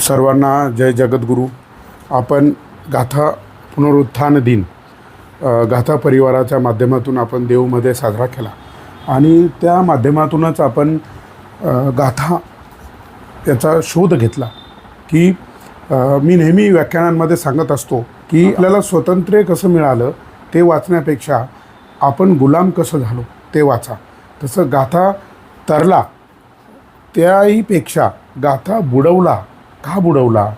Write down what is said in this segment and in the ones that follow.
सर्वांना जय जगद्गुरू. आपण गाथा पुनरुत्थान दिन गाथा परिवाराच्या माध्यमातून आपण देवमध्ये साजरा केला. आणि त्या माध्यमातूनच आपण गाथा याचा शोध घेतला की मी नेहमी व्याख्यानांमध्ये सांगत असतो की आपल्याला स्वातंत्र्य कसं मिळालं ते वाचण्यापेक्षा आपण गुलाम कसं झालो ते वाचा. तसं गाथा तरला त्याहीपेक्षा गाथा बुडवला का बुडवला?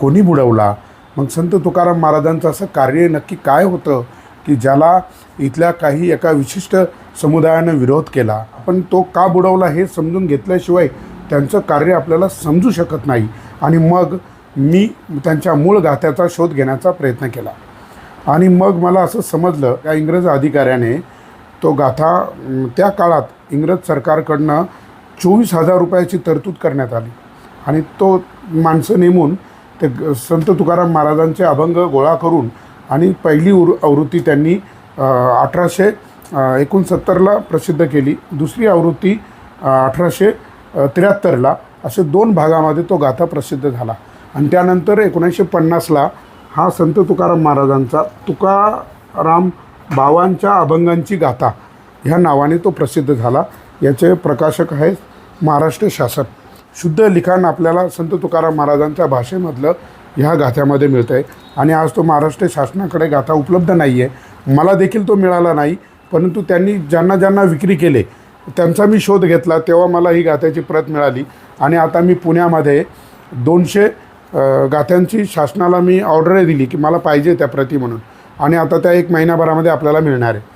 कोणी बुडवला? मग संत तुकाराम महाराजांचं असं कार्य नक्की काय होतं की ज्याला इथल्या काही एका विशिष्ट समुदायानं विरोध केला? पण तो का बुडवला हे समजून घेतल्याशिवाय त्यांचं कार्य आपल्याला समजू शकत नाही. आणि मग मी त्यांच्या मूळ गाथ्याचा शोध घेण्याचा प्रयत्न केला. आणि मग मला असं समजलं त्या इंग्रज अधिकाऱ्याने तो गाथा त्या काळात इंग्रज सरकारकडनं चोवीस हजार रुपयाची तरतूद करण्यात आली. आणि तो माणसं नेमून ते ग- संत तुकाराम महाराजांचे अभंग गोळा करून आणि पहिली उर आवृत्ती त्यांनी अठराशे एकोणसत्तरला प्रसिद्ध केली. दुसरी आवृत्ती अठराशे त्र्याहत्तरला असे दोन भागामध्ये तो गाथा प्रसिद्ध झाला. आणि त्यानंतर एकोणीसशे पन्नासला हा संत तुकाराम महाराजांचा तुकाराम बावांच्या अभंगांची गाथा ह्या नावाने तो प्रसिद्ध झाला. याचे प्रकाशक आहेत महाराष्ट्र शासन. शुद्ध लिखाण आपल्याला संत तुकाराम महाराजांच्या भाषेमधलं ह्या गाथ्यामध्ये मिळतं आहे आणि आज तो महाराष्ट्र शासनाकडे गाथा उपलब्ध नाही आहे मला देखील तो मिळाला नाही. परंतु त्यांनी ज्यांना ज्यांना विक्री केले त्यांचा मी शोध घेतला तेव्हा मला ही गाथ्याची प्रत मिळाली. आणि आता मी पुण्यामध्ये दोनशे गाथ्यांची शासनाला मी ऑर्डर दिली की मला पाहिजे त्या प्रती म्हणून. आणि आता त्या एक महिन्याभरामध्ये आपल्याला मिळणार आहे.